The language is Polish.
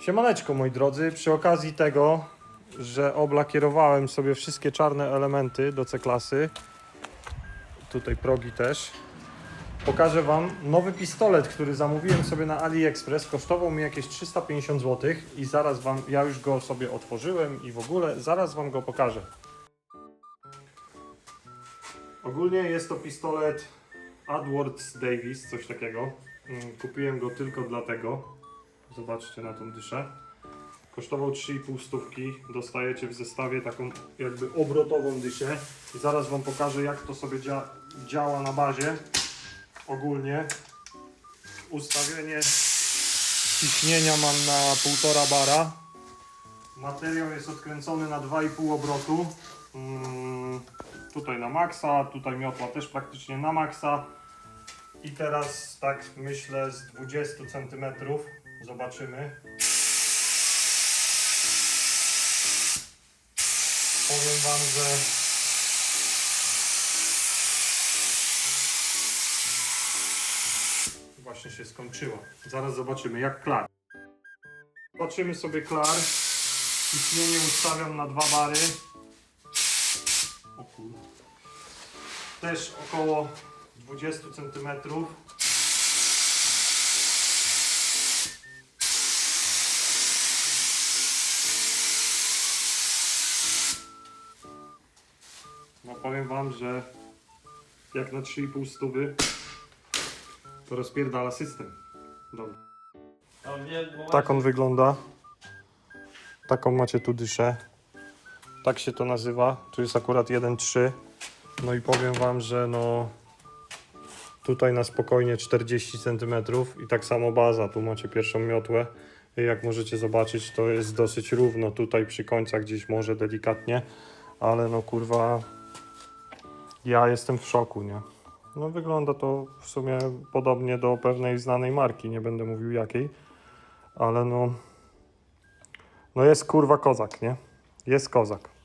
Siemaneczko moi drodzy, przy okazji tego, że oblakierowałem sobie wszystkie czarne elementy do C-klasy, tutaj progi też, pokażę Wam nowy pistolet, który zamówiłem sobie na AliExpress, kosztował mi jakieś 350 zł i zaraz Wam, ja już go sobie otworzyłem i w ogóle zaraz Wam go pokażę. Ogólnie jest to pistolet AdWords Davis, coś takiego. Mm, Kupiłem go tylko dlatego. Zobaczcie na tą dyszę. Kosztował 3,5 stówki. Dostajecie w zestawie taką jakby obrotową dyszę. I zaraz Wam pokażę jak to sobie dzia działa na bazie. Ogólnie ustawienie ciśnienia mam na 1,5 bara. Materiał jest odkręcony na 2,5 obrotu. Mm, tutaj na maksa, tutaj miotła też praktycznie na maksa. I teraz tak myślę z 20 cm zobaczymy. Powiem Wam, że właśnie się skończyła. Zaraz zobaczymy jak klar. Zobaczymy sobie klar. Ciśnienie ustawiam na dwa bary. O kurde. Też około 20 cm. No powiem wam, że jak na 3,5 stówy to rozpierdala system. Dobra. Tak on wygląda. Taką macie tu dyszę. Tak się to nazywa. Tu jest akurat 1.3. No i powiem wam, że no tutaj na spokojnie 40 cm i tak samo baza. Tu macie pierwszą miotłę. I jak możecie zobaczyć, to jest dosyć równo tutaj przy końcach gdzieś może delikatnie, ale no kurwa ja jestem w szoku, nie? No wygląda to w sumie podobnie do pewnej znanej marki, nie będę mówił jakiej, ale no no jest kurwa kozak, nie? Jest kozak.